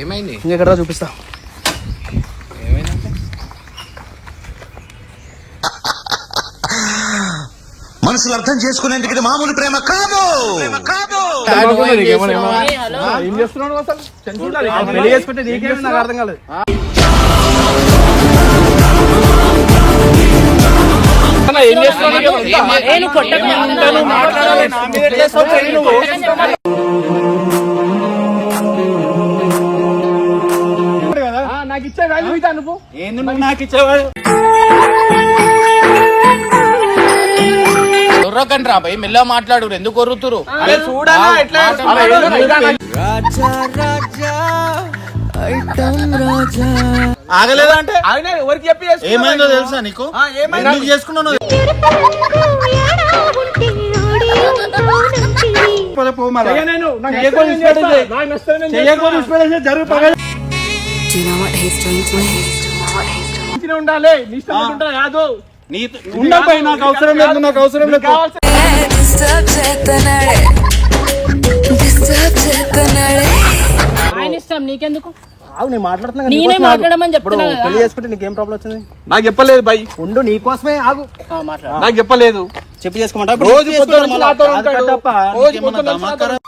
ఏమైంది? ఇంకెక్కడ చూపిస్తా. మనసులు అర్థం చేసుకునేందుకు ఇది మామూలు ప్రేమ కాదు. ప్రేమ కాదు. ఏం చేస్తున్నాడు అసలు? పెళ్ళి చేసుకుంటే నీకేమి నాకు అర్థం కాలేదు. ఏం ఇచ్చే వాల్యూ ఇతా నువ్వు ఏంది నువ్వు నాకు ఇచ్చేవాడు దొర్రకండి రా భయ్ మెల్ల మాట్లాడు ఎందుకు కొరుతురు చూడనా ఎట్లా ఆగలేదా అంటే ఆయన ఎవరికి చెప్పి? ఏమైందో తెలుసా నీకు ఆ, ఏమైంది? ఎందుకు చేసుకున్నావు నువ్వు? పద పో మళ్ళా. చెయ్య నేను. నాకు చెయ్యకూడదు నష్టం ఇష్టపడి చేస్తా. చెయ్యి. నాకు నష్టం నేను చెయ్యకూడదు చేస్తా. ఇష్టపడి చేయి, జరుగు పగ ఉండాలి. నీ ఇష్టం ఆ. ఉంటుందా కాదు. నీ ఉండపై నాకు అవసరం లేదు నాకు అవసరం లేదు కావాల్సిన Disturb చేస్తున్నాడే Disturb చేస్తున్నాడే ఆయన ఇష్టం నీకెందుకు? ఆగు, నేను మాట్లాడుతున్నా. మాట్లాడమని చెప్తున్నా కదా. పెళ్ళి చేసుకుంటే నీకేం ప్రాబ్లం వచ్చింది? నాకు చెప్పలేదు బై ఉండు నీకోసమే ఆగు. నాకు చెప్పలేదు. చెప్పి చేసుకోమంటా? రోజు పొద్దున్న నుంచి నాతో ఉంటాడు. రోజు పొద్దున్న?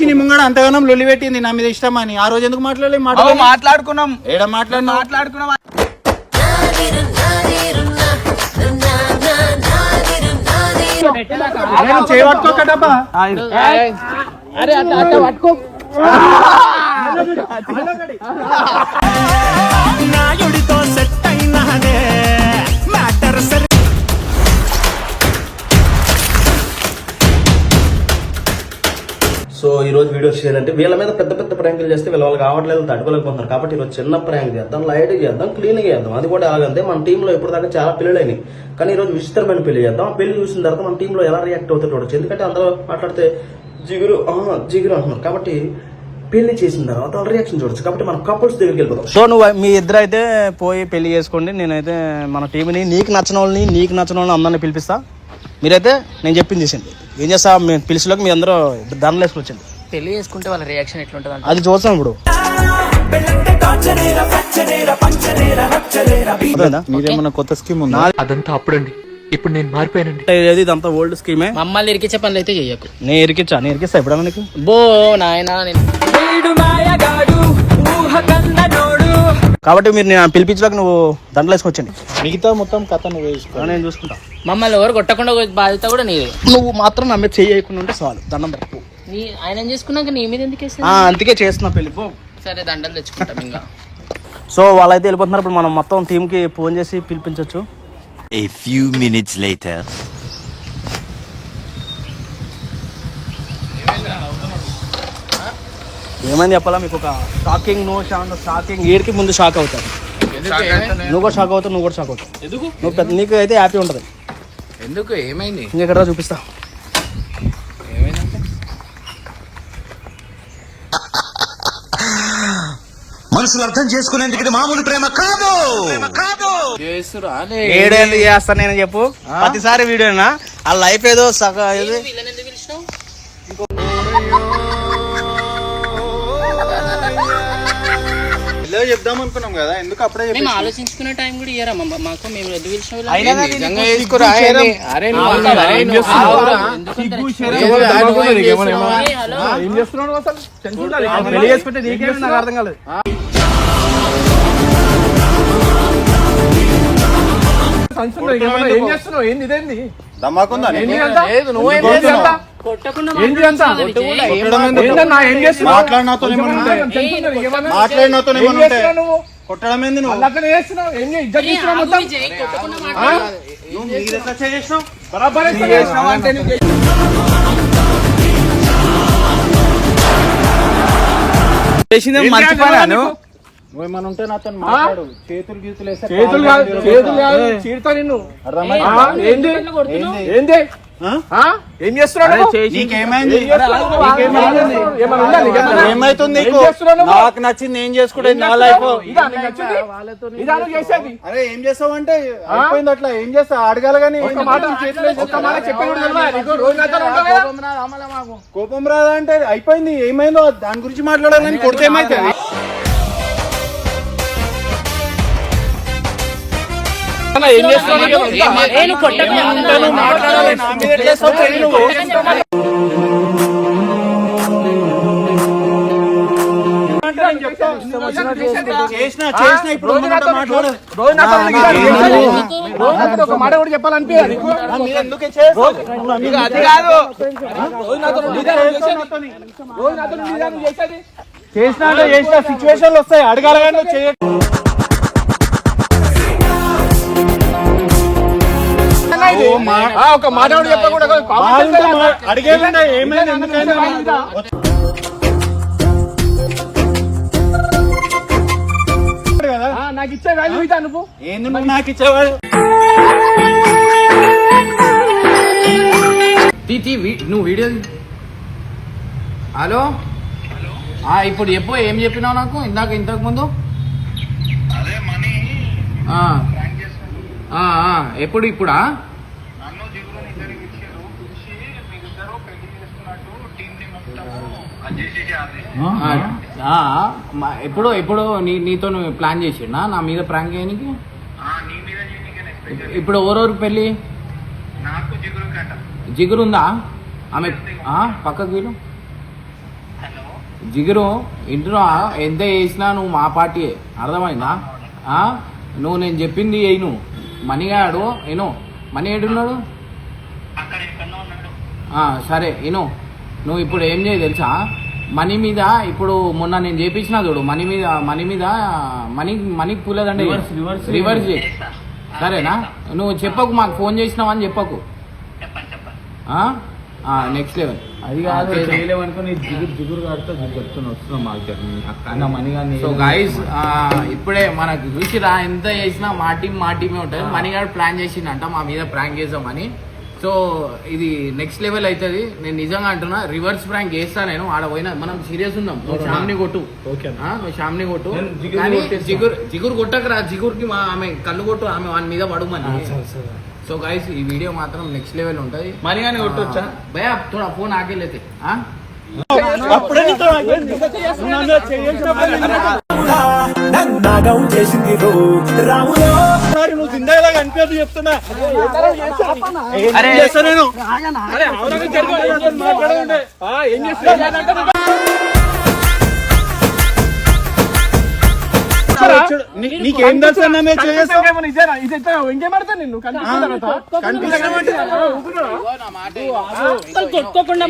నీ ముంగడ అంతగానం లొల్లి పెట్టింది నా మీద ఇష్టం అని. ఆ రోజు ఎందుకు మాట్లాడలేదు మాట్లాడలేదు మాట్లాడుకున్నాం. ఏడ మాట్లాడినా మాట్లాడుకున్నాం. నేను చేయబట్టుకోకటప్పా అరే అట్లా అట్లా పట్టుకో. సో ఈ రోజు వీడియో చేయాలంటే వీళ్ళ మీద పెద్ద పెద్ద ప్రాంకులు చేస్తే వీళ్ళ వాళ్ళకి కావట్లేదు తట్టుకోలేకపోతున్నారు కాబట్టి ఈరోజు చిన్న ప్రాంక్ చేద్దాం లైట్ చేద్దాం క్లీన్ చేద్దాం. అది కూడా అలాగంతే మన టీంలో ఇప్పుడు దాకా చాలా పెళ్ళైనాయి కానీ ఈ రోజు విచిత్రమైన పెళ్ళి చేద్దాం. ఆ పెళ్ళి చూసిన తర్వాత మన టీంలో ఎలా రియాక్ట్ అవుతారు చూడొచ్చు. ఎందుకంటే అందరూ మాట్లాడితే జిగురు జిగురు అంటున్నారు. కాబట్టి పెళ్ళి చేసిన తర్వాత వాళ్ళ రియాక్షన్ చూడొచ్చు. కాబట్టి మనం కపుల్స్ దగ్గరికి వెళ్ళిపోతాం సో నువ్వు మీ ఇద్దరు అయితే పోయి పెళ్ళి చేసుకోండి. నేనైతే మన టీంని నీకు నచ్చిన వాళ్ళని నీకు నచ్చిన వాళ్ళని అందరిని పిలిపిస్తా. మీరైతే నేను చెప్పింది చేసింది ఏం చేస్తా? మీ పిలిచిలోకి మీ అందరూ దండలు వేసుకొచ్చండి పెళ్ళి చేసుకుంటే వాళ్ళ రియాక్షన్ ఎట్లుంటది అది చూస్తాం ఇప్పుడు? మీరేమన్నా కొత్త స్కీమ్ ఉందా? అదంతా అప్పుడండి. ఇప్పుడు నేను మారిపోయానండి. ఇదంతా ఓల్డ్ స్కీమే మమ్మల్ని ఇరికిచ్చే పనులు అయితే చెయ్యకు నేను ఇరికిచ్చా? నేను ఇరికిస్తా ఎప్పుడన్నా నీకు? బో నాయనా నేను కాబట్టి మీరు నేను పిలిపించడానికి నువ్వు దండలు వేసుకొచ్చండి. మిగతా మొత్తం కథ నువ్వు వేసుకో నేను చూసుకుంటా. మమ్మల్ని ఎవరు కొట్టకుండా బాధ్యత కూడా నీది. నువ్వు మాత్రం నా మీద చేయకుండా ఉంటే చాలు దండం పెట్టు నీ ఆయన చేసుకున్నాక నీ మీద ఎందుకు వేస్తుంది ఆ, అందుకే చేస్తున్నా పెళ్ళి పో. సరే దండలు తెచ్చుకుంటాం ఇంకా. సో వాళ్ళైతే వెళ్ళిపోతున్నారు ఇప్పుడు మనం మొత్తం టీంకి ఫోన్ చేసి పిలిపించవచ్చు A few minutes later. ఏమని చెప్పాలా? మీకు ఒక షాకింగ్ నో షాకింగ్ ఏడికి ముందు షాక్ అవుతారు. నువ్వు కూడా షాక్ అవుతావు నువ్వు కూడా షాక్ అవుతావు. ఎందుకు? నువ్వు పెద్ద నీకు అయితే హ్యాపీ ఉంటుంది. ఎందుకు? ఏమైంది? ఇంకెక్కడ చూపిస్తా. మనసులు అర్థం చేసుకునేందుకు మామూలు ప్రేమ కాదు. ప్రేమ కాదు. చేస్తురా ఏడు ఎందుకు చేస్తాను నేను చెప్పు. ప్రతిసారి వీడియోనా? ఆ లైఫ్ ఏదో సగ పిల్లలు చెప్దాం అనుకున్నాం కదా ఎందుకు అప్పుడే మేము ఆలోచించుకునే టైం కూడా ఇయ్యరా మమ్మ? మాకు మేము ఎందుకు పిలిచిన? అయినా కానీ నీకు సిగ్గు శరం. అరే నువ్వు అవునా? ఏం చేస్తున్నావు? సిగ్గు ఏం అసలు? టెన్షన్. పెళ్ళి చేసుకుంటే నాకు అర్థం కాలేదు. ఏం చేస్తున్నావు? ఏంది ఇదేంది? దమ్మాకుందా? లేదు నువ్వేం. కొట్టడం ఏంది అక్కడ చేస్తున్నావు? ఏం ఇజ్జత్ మొత్తం? మీరు ఎట్లా చేసినావు? బరాబర్ అంటే నీకు చేసింది మంచి పని నువ్వేమన్నా ఉంటే నాతో మాట్లాడు. చేతులు గీతులు వేస్తే చేతులు కాదు చేతులు కాదు చీడతా నిన్ను. అర్థమైందా? ఆ, ఏంది? ఎట్లా కొడుతున్నావు? ఏంది? ఆ? ఏం చేస్తున్నావు నువ్వు? నీకేమైంది? అరే, ఆగు, ఆగు, నీకేమైంది? ఏమన్నా ఉందా నీకు ఏమన్నా? ఏమైతుంది ఏం నీకు? చేస్తున్నావు నువ్వు? నాకు నచ్చింది ఏం చేసుకుంటే నా? లైఫ్. ఇదా నీకు నచ్చింది? ఇదా నువ్వు చేసేది. అరే ఏం చేస్తావు అంటే అయిపోయింది అట్లా. ఏం చేస్తా? అడగాలి కానీ ఒక్క మాట చేతిలో వేసి ఒక్క మాట చెప్పి కూడా తెలియదా నీకు? రోజు నాతో ఉంటావు కదా? కోపం రాదా? అంటే అయిపోయింది. ఏమైందో? దాని గురించి మాట్లాడాలని కొడితే ఏమైతే ఒక మాట కూడా అది కాదు చేసిన సిచ్యువేషన్లు వస్తాయి. అడగాలి కానీ ఒక మాట కూడా చెప్పకుండా కామెంట్ బాగుంటే చేస్తే మా- అడిగేదంటే ఏమైంది? ఇదా ఎందుకైనా నన్ను ఇదా? కదా? ఆ, నాకు ఇచ్చే వాల్యూ ఇదా నువ్వు? ఏంది నువ్వు నాకు నువ్వు వీడియో. హలో? ఆ, ఇప్పుడు చెప్పు ఏం చెప్పినావు నాకు? ఇందాక ఇంతకు ముందు? ఆ. ఆ, ఆ, ఎప్పుడు ఇప్పుడా ఆ, ఆ, మా- ఎప్పుడు ఎప్పుడు నీ నీతో ప్లాన్ చేసిండా? నా మీద ప్రాంక్ చేయడానికి ఇప్పుడు ఎవరెవరు పెళ్ళి? జిగురు ఉందా ఆమె పక్కకు వీలు. జిగురు ఇంట్లో ఎంత చేసినా నువ్వు మా పార్టీ అర్థమైందా? ఆ? నువ్వు నేను చెప్పింది ఎయ్యి నువ్వు మణిగాడు ఏను. మణి ఏడున్నాడు సరే ఇను నువ్వు ఇప్పుడు ఏం చేయ తెలుసా? మనీ మీద ఇప్పుడు మొన్న నేను చేపించిన చూడు మనీ మీద మనీ మీద మనీ మనీ పూలేదండి రివర్స్ చేయి. సరేనా? నువ్వు చెప్పకు మాకు ఫోన్ చేసినావు అని చెప్పకు. నెక్స్ట్ లెవెల్ అది కాదు మనీ సో గైస్ ఇప్పుడే మనకు చూసిరా ఎంత చేసినా మా టీం మా టీమే ఉంటుంది. మనీగాడు ప్లాన్ చేసిండంట మా మీద ప్రాంక్ చేసామని సో ఇది నెక్స్ట్ లెవెల్ అవుతుంది నేను నిజంగా అంటున్నా రివర్స్ ప్రాంక్ చేస్తా నేను. ఆడ పోయినా మనం సీరియస్ ఉందాం. షామ్ని కొట్టు. షామ్ని కొట్టు. కానీ జిగురు జిగురు కొట్టకరా. జిగురుకి మా ఆమె కన్ను కొట్టు ఆమె వాని మీద పడుమని సో గైస్ ఈ వీడియో మాత్రం నెక్స్ట్ లెవెల్ ఉంటుంది. మరి కానీ కొట్టొచ్చా భయ తోడా ఫోన్ ఆకెళ్ళైతే చేసింది నువ్వు జిందాయిలా కనిపించదు చెప్తున్నా. చేస్తున్నా నీకేం దర్శనం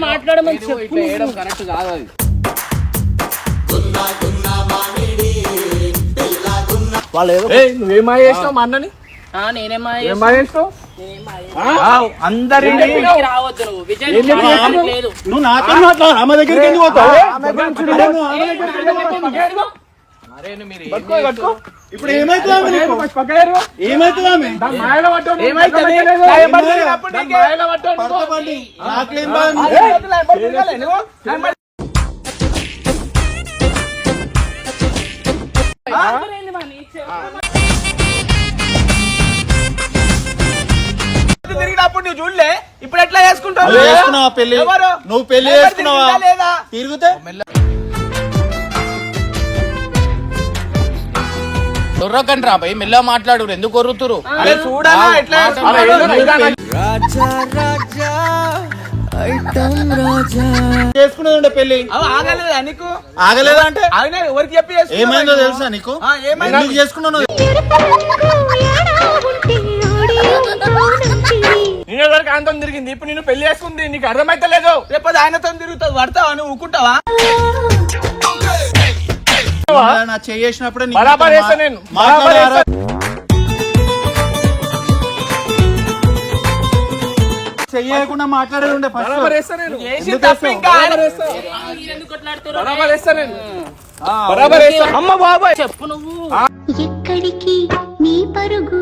మాట్లాడమని చెప్పు కరెక్ట్ కాదు అది. వాళ్ళు ఏదో నువ్వేమా చేసినావు మా అన్నని? ఆ, నేనేమా ఏమా చేసినావు? అందరి ఇంటికి రావద్దు నువ్వు? విజయ్ నువ్వు లేదు. నువ్వు నాతో మాట్లాడు ఆమె దగ్గరికి ఎందుకు పోతావు? నువ్వు ఆమె దగ్గరికి నువ్వు ఇప్పుడు ఏమైతుంది? ఏమైతుంది ఏమైతుంది? తిరిగినప్పుడు నువ్వు చూడలే? ఇప్పుడు ఎట్లా చేసుకుంటావు? నువ్వు చేసుకున్నావా పెళ్ళి ఎవరు? నువ్వు పెళ్ళి ఎవరు చేసుకున్నావా? తిరిగిందా లేదా? తిరిగితే? దొర్రకండి రా భయ్ మెల్ల మాట్లాడు ఎందుకు కొరుతురు చూడాలా ఎట్లా చేసుకున్నది ఉండే పెళ్ళి ఆగలేదా నీకు ఆగలేదా అంటే ఆయన ఎవరికి చెప్పి? ఏమైందో తెలుసా నీకు ఆ, ఏమైంది? నువ్వు? నేను ఎవరికి ఆయనతో తిరిగింది ఇప్పుడు నేను పెళ్ళి చేసుకుంది నీకు అర్థమైతే లేదు రేపు ఆయనతో తిరుగుతుంది పడతావా నువ్వు ఊకుంటావా నా చేసినప్పుడే బరాబర్ మా- చేస్తా నేను. నేను. బరాబర్ వేస్తా అమ్మ బాబాయ్. చెప్పు నువ్వు. ఎక్కడికి నీ పరుగు?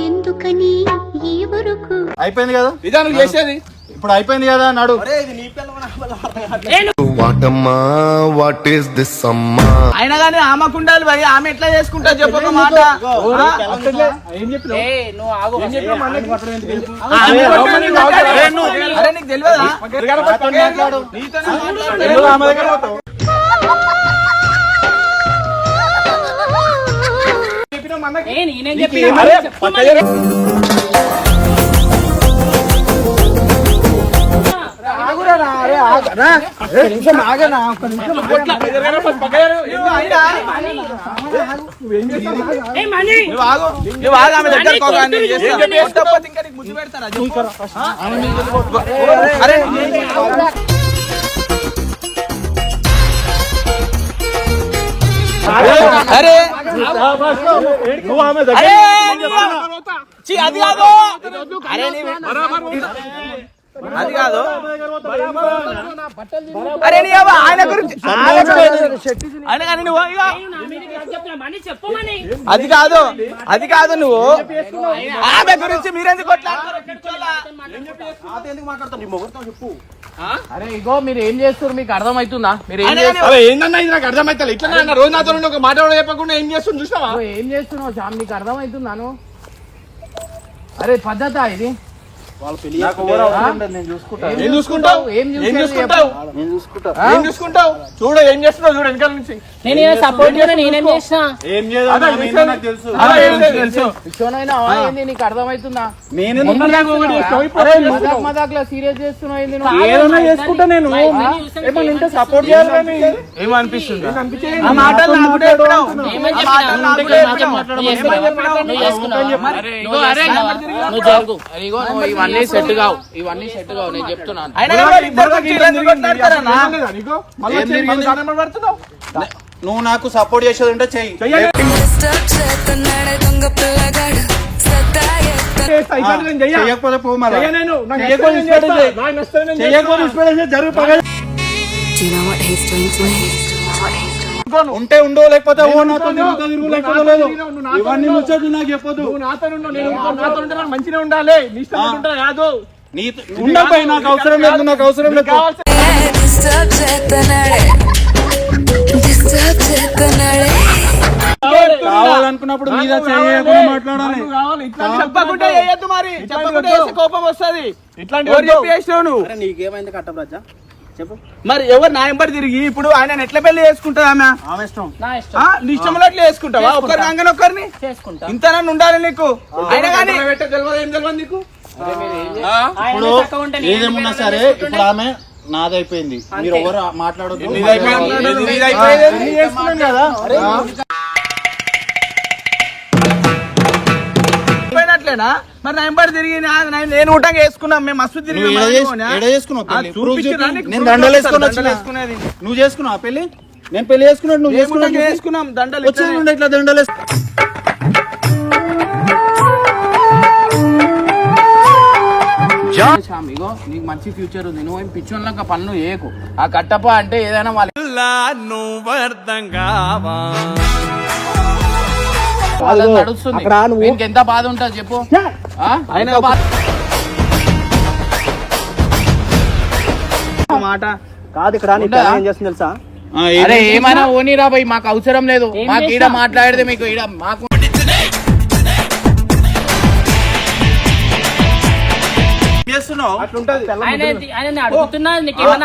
ఎందుకని ఈ వరకు అయిపోయింది కదా? నువ్వు చేసేది. ఇప్పుడు అయిపోయింది కదా నాడు. వాటమ్మా వాట్ ఈస్ దిస్ అమ్మా? అయినా కానీ ఆమెకు ఉండాలి భయ్ ఆమె ఎట్లా చేసుకుంటా చెప్పక మాట. ఏం చెప్పిన ఏ నువ్వు ఆగు తెలియదా? ఆమె చెప్పి. నువ్వు ఆమె నేను నీకు ముద్దు పెడతారా? చెప్పు. అరే అరే నువ్వు ఆమె దగ్గర అరే ఛీ, అది కాదు అరే నీ- అది కాదు. అరే నీ అవ్వ ఆయన గురించి ఆయన కానీ నువ్వు ఇగో. మనీ చెప్పు మనీ అది కాదు అది కాదు నువ్వు. ఆమె గురించి మీరెందుకు? పిచ్చోళ్ళా? అరే ఇగో మీరు ఏం చేస్తారు మీకు అర్థమవుతుందా? మీరు ఏం చేస్తారు ఏందన్నా ఇది? నాకు అర్థమైతే ఇట్లా అన్న రోజు నాతో ఒక మాట కూడా చెప్పకుండా ఏం చేస్తుంది చూసినావా? నువ్వు ఏం చేస్తున్నావు శ్యామ్? నీకు అర్థమవుతున్నాను అరే పద్ధత ఇది. ఏం చూసుకుంటావు? ఏం చూసుకుంటావు? ఏం చూసుకుంటావు? చూడు ఏం చేస్తున్నావు చూడు వెనకాల నుంచి. నేను సపోర్ట్ చేయను నేనేం చేసిన? ఏం చేయాలి తెలుసు. అదే ఏం తెలుసు. పిచ్చోనైనా ఏంది నీకు అర్థమవుతుందా? నేను మజాక్ మజాక్ లా సీరియస్ చేస్తున్నావు ఏంది నువ్వు? ఏదైనా చేసుకుంటా నేను. ఏమన్నా ఉంటే సపోర్ట్ చేయాలి కానీ ఏమనిపిస్తుంది? ఆ మాటలు నాకు కూడా చెప్పినావు. ఏమని ఆ మాటలు నాకు కూడా చెప్పినావు. నువ్వు చేసుకున్నావు నువ్వు చేసుకున్నావు అరే, ఇగో అరే, నువ్వు జరుగు. అరే, ఇగో నువ్వు ఇవన్నీ సెట్ కావు. ఇవన్నీ సెట్ కావు. నేను చెప్తున్నాను నువ్వు నాకు సపోర్ట్ చేసేది ఉంటే చెయ్యి. చెయ్యకపోతే పో. చెయ్యకపోతే విడిచిపెట్టేసేయ్, జరుగు. Do you know what he's doing to me? ఉంటే ఉండు లేకపోతే ఇవన్నీ ముచ్చట్లు నాకు చెప్పొద్దు. మంచిగా ఉండాలి. కాదు. ఉండపై నాకు అవసరం లేదు నాకు అవసరం లేదు. కావాలనుకున్నప్పుడు మీద చేయకుండా మాట్లాడాలి. చెప్పకుంటే మరి. కోపం వస్తుంది. ఇట్లాంటి నీకేమైంది కట్టబ్రాజా చెప్పు. మరి ఎవరు నా ఎంబడి తిరిగి ఇప్పుడు ఆయన ఎట్లా పెళ్ళి చేసుకుంటా ఆమె? ఆమె ఇష్టం. నా ఇష్టం. ఆ, నీ ఇష్టంలో ఎట్లా చేసుకుంటావా? ఒక్కరి కాగానే ఒక్కరిని? చేసుకుంటా. ఇంత నన్ను ఉండాలి నీకు? అయినా కానీ తెలియదు ఏం తెలియదు నీకు? ఆయన ఇప్పుడు ఏదేమున్నా సరే? ఇప్పుడు ఆమె నాదైపోయింది. మీరు ఎవరు మాట్లాడొద్దు నీదైపోయింది, నీదైపోయింది. అన్ని చేసుకున్నాం కదా? పోయినట్లేనా మరి నా ఎంబడి తిరిగి నేను ఊటంగా వేసుకున్నాం మేము మస్తు తిరిగి నువ్వు చేసుకున్నావు పెళ్ళి? నేను. నువ్వు పెళ్ళి నేను పెళ్ళి చేసుకున్నాడు నువ్వు చేసుకున్నావు వేసుకున్నాం దండలు వచ్చేది ఇట్లా దండలు ఇగో నీకు మంచి ఫ్యూచర్ ఉంది. నువ్వు ఏం పిచ్చోన్లక పనులు చేయకు. ఆ కట్టప్ప అంటే ఏదైనా వాళ్ళ వాళ్ళకి నడుస్తుంది. ఎంత బాధ ఉంటుంది చెప్పు. ఆ? ఎంత బాధ మాట. కాదు ఇక్కడ ఏం చేస్తుంది తెలుసా? అరే ఏమైనా ఓనిరా పోయి మాకు అవసరం లేదు. మాకు ఈడ? మాట్లాడితే మీకు ఈడ మాకు చేస్తున్నావు?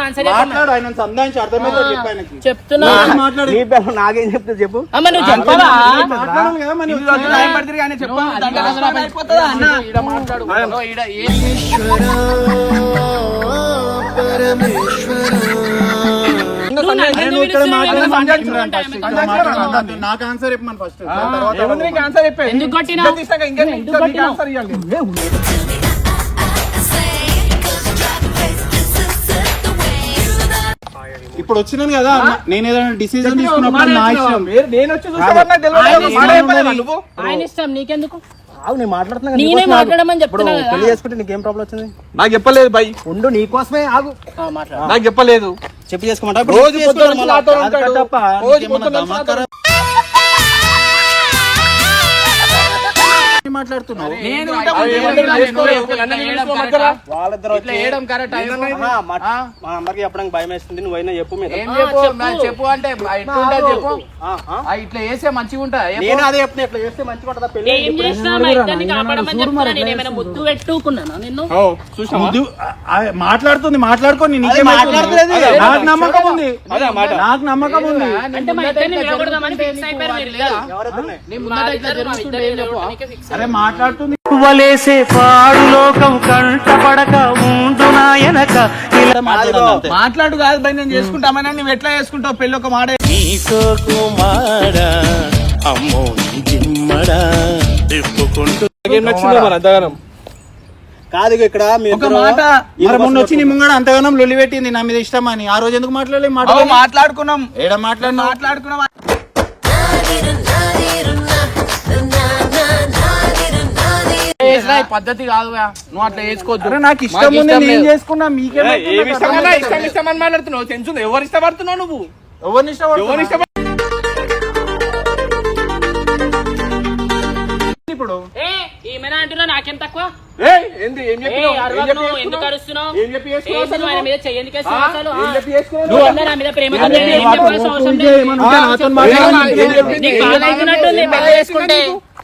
ఆన్సర్ మాట్లాడు ఆయన సంధానించి అర్థమైతే చెప్పు ఆయనకి. చెప్తున్నా. మాట్లాడు? నీ నాకేం చెప్పు. అమ్మ నువ్వు చెప్పవా? మాట్లాడాలి కదా మరి ఇన్ని రోజులు ఆయన పడి తిరిగి ఆయన చెప్పాలి. దండలు అవసరం అయిపోతుందా? అన్న? ఈడ మాట్లాడు. ఓ, ఈడ ఇప్పుడు వచ్చినాను కదా నేను ఏదైనా డిసిజన్ తీసుకున్నప్పుడు నా ఇష్టం. నేను వచ్చి. ఆయన నీకెందుకు? నేను మాట్లాడుతున్నా నేనే ఆగు. మాట్లాడమని ఇప్పుడు చెప్తున్నా కదా. పెళ్ళి చేసుకుంటే నీకేం ప్రాబ్లం వచ్చింది? నాకు చెప్పలేదు బై ఉండు నీకోసమే ఆగు. ఆ, మాట్లాడు. నాకు చెప్పలేదు. చెప్పి చేసుకోమంటా? రోజు చేయడం కరెక్ట్? ఆహా, మా మా అందరికి చెప్పడానికి భయం వేస్తుంది. నువ్వైనా చెప్పు మీద. ఏం చెప్పు చెప్పు. అంటే చెప్పు. ఇట్లా చేస్తే మంచిగా చెప్పు. నేను అదే చెప్తున్నా ఇట్లా చేస్తే మంచిగా ఉంటుందా? పెళ్ళి ఏం చేసినా మా ఇద్దరిని కాపాడమని చెప్తున్నా నేను ఏమైనా ముద్దు పెట్టుకున్నాను నిన్ను? ముద్దు- ఆ, మాట్లాడుతుంది మాట్లాడుకొని నీకేం మాట్లాడలేదు. నాకు నమ్మకం ఉంది. నాకు నమ్మకం ఉంది. అంటే మా ముందట ఇద్దరిని ఇట్లా విడగొడదామని జరుగుతుంటే ఫిక్స్ అయిపోయారు నీకు మీరు లేదా? అరే మాట్లాడుతుంది. వలేసే పాడు లోకం కంటపడక ఉండు నాయనక. మాట్లాడు కాదు భయ్ నేను చేసుకుంటామని నువ్వు ఎట్లా చేసుకుంటావు? పెళ్ళి ఒక మాట. అమ్మో జిమ్మడా తిప్పుకుంటూ కాదు ఇక్కడ ఒక మాట. మరి మొన్న వచ్చి నీ ముంగడ అంతగానం లొల్లి పెట్టింది. నా మీద ఇష్టం అని. ఆ రోజు ఎందుకు మాట్లాడలేదు? మాట మాట్లాడుకున్నాం. ఏడ మాట్లాడినా మాట్లాడుకున్నాం. చేసినా ఈ పద్ధతి కాదుగా. నువ్వు అట్లా చేసుకోవద్దు. నాకు ఇష్టం ఉంది నేను. చేసుకున్నా మీకేం ఇష్టం అన్నా, ఇష్టం అని మాట్లాడుతున్నావు. తెలుసు ఎవరు ఇష్టపడుతున్నావు నువ్వు? ఎవరిని ఇష్టం ఇష్టం ఇప్పుడు? ఏ ఈమెనా అంటున్నా నాకేం తక్కువ?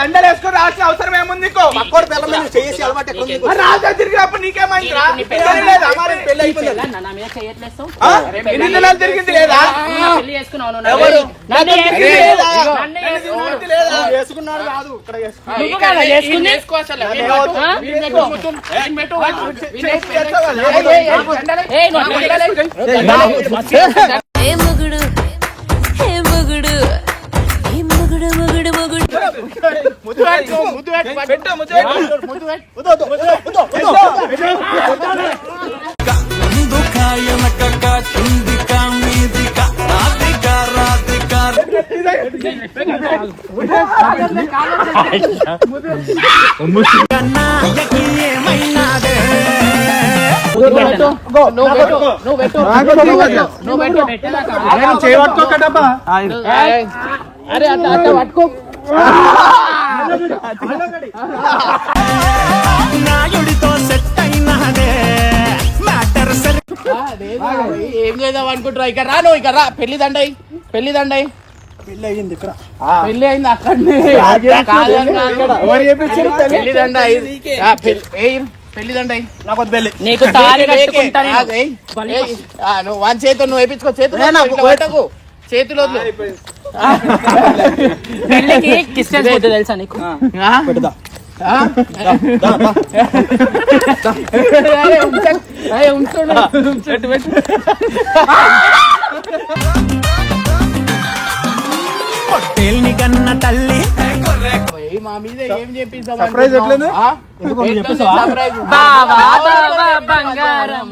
మీద? ఆ. ఏం ఏం. ఏం ఏం ఏం ఏం దండలు రాసిన అవసరం ఏముంది నీకు పక్కోడు పిల్ల మీద చేసి అలవాటు ఎక్కడ ఉంది రాజా తిరిగినప్పుడు నీకేమైంది పెళ్ళి పెళ్ళి లేదా? మరి తిరిగింది లేదా. ఎవరు? నువ్వు చేసుకున్నాడు కాదు ఇక్కడ. ఏ నువ్వు పెట్టు. నువ్వు పెట్టు. నువ్వు పెట్టు. అట్ట పట్టుకో ఏం చేద్దాం అనుకుంటున్నా ఇక్కడ రా నువ్వు ఇక్కడ రా. పెళ్ళి దండయి పెళ్ళి దండయి పెళ్ళి అయ్యింది ఇక్కడ పెళ్ళి అయింది అక్కడ. పెళ్ళి అయింది. పెళ్ళి పెళ్ళి దండయి నాకు పెళ్ళి. నీకు. నువ్వు వన్ చేతితో నువ్వు వేపించుకో. చేతులు. చేతులు పెళ్ళికి డిస్టెన్స్ పోతే తెలుసా నీకు ఆ? పెడదా ఆ? అరే, ఉంచకు. అరే, ఉంచండి. పెట్టు, పెట్టు. ఏయ్, మా మీద ఏం చేపిస్తాం Surprise ఎట్లుంది? సర్ప్రైజ్ బావా బంగారం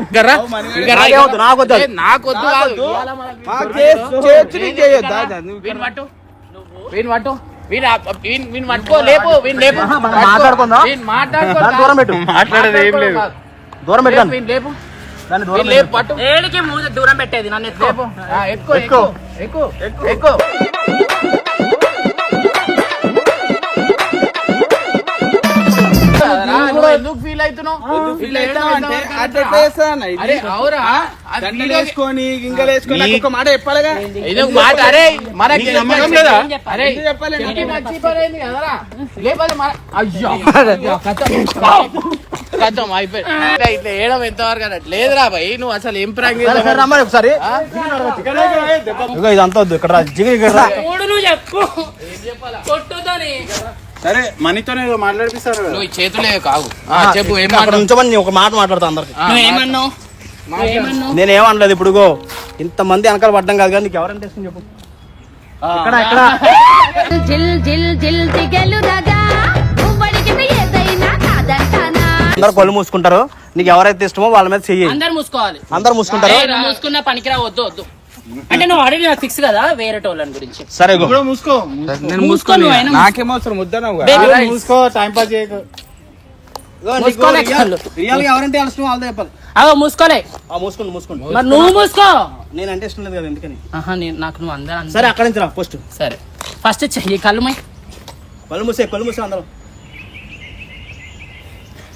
ఇంకా రా. నాకేవద్దు, నాకొద్దు. ఏ, నాకొద్దు కాదు. ఇవాళ పట్టు పట్టుకో లేపు వీణ్ లేపు. మాట్లాడుకుందాం? వీణ్ మాట్లాడుకో. దాన్ని దూరం పెట్టు. మాట్లాడేది ఏం లేదు. దూరం లేపు దాన్ని. దూరం వీణ్ లేపు పట్టు. ఏడికి మూడు దూరం పెట్టేది నన్ను ఎక్కువ. ఎక్కువ ఎక్కువ. ఎక్కువ. ఎందుకు ఫీల్ అవుతున్నావు మాట మనకి నమ్మకం లేదా అరే చెప్పాలి అయ్యో కథం ఇట్లా ఎంత వరకు అన్నట్టు లేదురా భయ్ నువ్వు అసలు ఏం ప్రాంగ్ రమ్మని ఒకసారి ఇదంతా వద్దు ఇక్కడ జిగిరి చెప్పు సరే మనీతోనే మాట్లాడిపిస్తారు కదా. నువ్వు చేతులే కావు. ఆ, చెప్పు ఏం అక్కడ ఉంచమని నేను ఒక మాట మాట్లాడతా అందరికి. నువ్వేమన్నావు నువ్వేమన్నావు నేను ఏమనలేదు ఇప్పుడు ఇగో ఇంతమంది వెనకాల పడ్డం కాదు కానీ నీకు ఎవరంటే ఇష్టం చెప్పు. ఇక్కడ ఇక్కడ జిల్ జిల్ జిల్ ఏదైనా కాదంటానా? అందరు కళ్ళు మూసుకుంటారు. నీకు ఎవరైతే ఇష్టమో వాళ్ళ మీద చెయ్యి. అందరు మూసుకోవాలి. అందరు మూసుకుంటారు. మూసుకున్న పనికిరా వద్దు వద్దు. అంటే నువ్వు ఆల్రెడీ నాకు ఫిక్స్ కదా వేరే టోళ్ళని గురించి? సరే మూసుకో. నేను మూసుకో నువ్వు అయినా నాకేం అవసరం? వద్దన్నావు Baby. మూసుకో టైం పాస్ చేయకు. మూసుకోలే కళ్ళు. రియల్గా ఎవరంటే వాళ్ళ ఇష్టం వాళ్ళదే చెప్పాలి. అగో మూసుకోలే. ఆ మూసుకోండి మూసుకోండి. మరి నువ్వు మూసుకో. ఇష్టం లేదు కదా ఎందుకని ఆహా నేను నాకు నువ్వు అందరూ అందరూ- సరే అక్కడి నుంచి రా ఫస్ట్ సరే. ఫస్ట్ చెయ్యి కళ్ళు మై కళ్ళు మూసే కళ్ళు మూసే అందరం.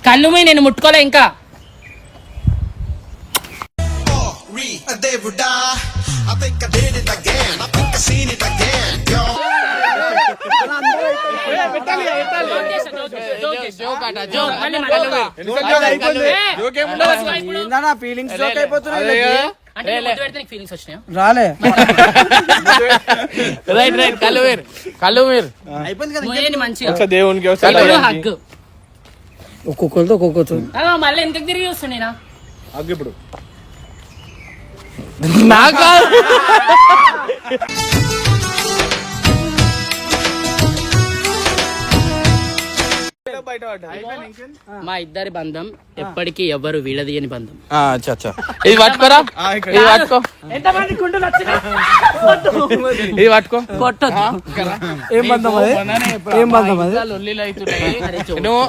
కళ్ళు మై నేను ముట్టుకోలే ఇంకా. దేవుడా I think I did it again. I think I seen it again. Yo. రాలే. రైట్ రైట్ కళ్ళు మీరు కళ్ళు మీరు అయిపోయింది మంచిగా? దేవునికి ఒక్కొక్కరితో ఒక్కొక్కరు మళ్ళీ ఎందుకు తిరిగి వస్తున్నాయి హగ్ ఇప్పుడు. 拿个 మా ఇద్దరి బంధం ఎప్పటికీ ఎవరు వీడదీయని బంధం. ఇది పట్టుకోరా? ఇది పట్టుకో. ఇది పట్టుకో. ఏం బంధం అది? ఏం బంధం అది? నువ్వు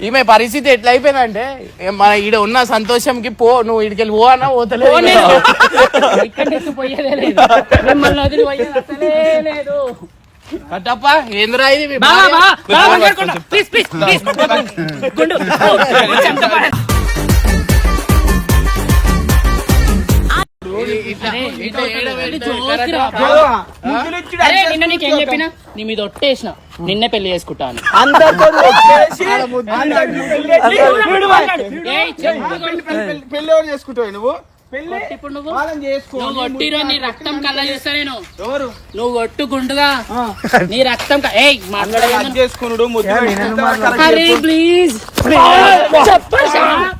ఈమె పరిస్థితి ఎట్లా అయిపోయిందంటే మన ఈడ ఉన్న సంతోషంకి పో నువ్వు ఇడికి వెళ్ళి పో అన్నా పోతలేదు. ఏంద్రా ఇది నిన్న నీ మీద ఒట్టేసిన. నిన్నే పెళ్ళి చేసుకుంటాను నీ రక్తం కళ్ళ చేస్తా నేను. నువ్వు ఒట్టు నీ రక్తం చేసుకున్నాడు ప్లీజ్ చెప్పండి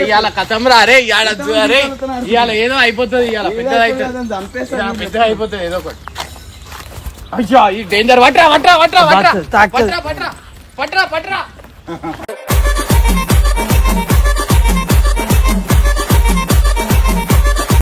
ఇవాళ కథం రా అరే ఇవాళ అరే ఇవాళ ఏదో అయిపోతుంది ఇవాళ పెద్దది. ఇవాళ పెద్దది అయిపోతుంది ఏదో ఒకటి. అయ్యా ఈ డేంజర్ పట్రా పట్రా పట్రా పట్రా పట్రా పట్రా పట్రా పట్రా. Ha ha ha.